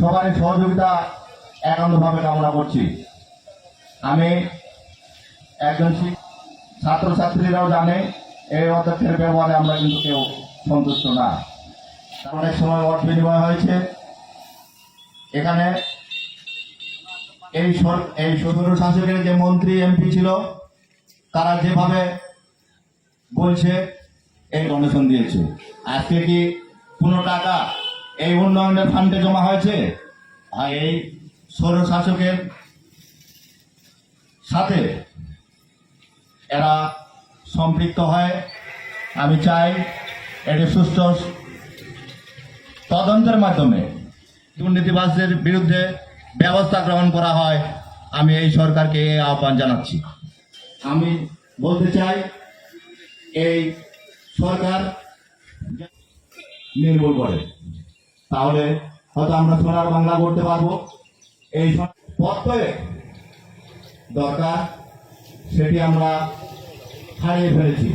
সবারই সহযোগিতা একান্তভাবে কামনা করছি। আমি একজন ছাত্রছাত্রীরাও জানে, এই অধ্যক্ষের ব্যবহারে আমরা কিন্তু কেউ সন্তুষ্ট না। অনেক সময় মত বিনিময় হয়েছে। এখানে এই এই সদর শাসকের যে মন্ত্রী, এমপি ছিল, তারা যেভাবে বলছে, এই ডোনেশন দিয়েছে। আজকে কি কোনো টাকা এই উন্নয়নের ফান্ডে জমা হয়েছে। আর এই সৌর শাসকের সাথে এরা সম্পৃক্ত হয়। আমি চাই এটি সুষ্ঠু তদন্তের মাধ্যমে দুর্নীতিবাজদের বিরুদ্ধে ব্যবস্থা গ্রহণ করা হয়। আমি এই সরকারকে এই আহ্বান জানাচ্ছি। আমি বলতে চাই, এই সরকার নির্মূল করে। তাহলে হয়তো আমরা সোনার বাংলা করতে পারব। এই সব দরকার, সেটি আমরা হারিয়ে ফেলেছি।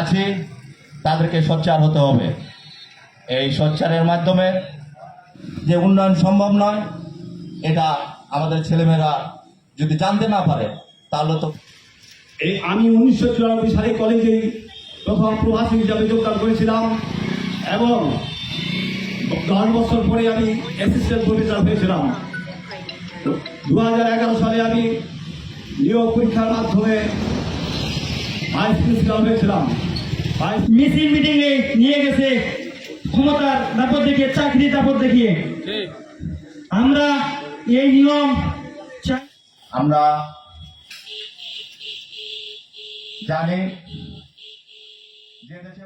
আছে, তাদেরকে সোচ্চার হতে হবে। এই সোচ্চারের মাধ্যমে যে উন্নয়ন সম্ভব নয়, এটা আমাদের ছেলেমেয়েরা যদি জানতে না পারে, তাহলে তো এই আমি উনিশশো চুরানব্বই সালে কলেজে প্রথম প্রভাষী হিসাবে যোগদান করেছিলাম এবং দশ বছর পরে আমি অ্যাসিস্ট্যান্ট প্রফেসর হয়েছিলাম। দু হাজার এগারো সালে আমি নিয়োগ পরীক্ষার মাধ্যমে ভাইস প্রিন্সিপাল হয়েছিলাম। ভাইস মিছিল মিটিং এ নিয়ে গেছে ক্ষমতার দাপট দেখিয়ে চাকরি দাপট দেখিয়ে। আমরা এই নিয়ম আমরা জানি যে দেশে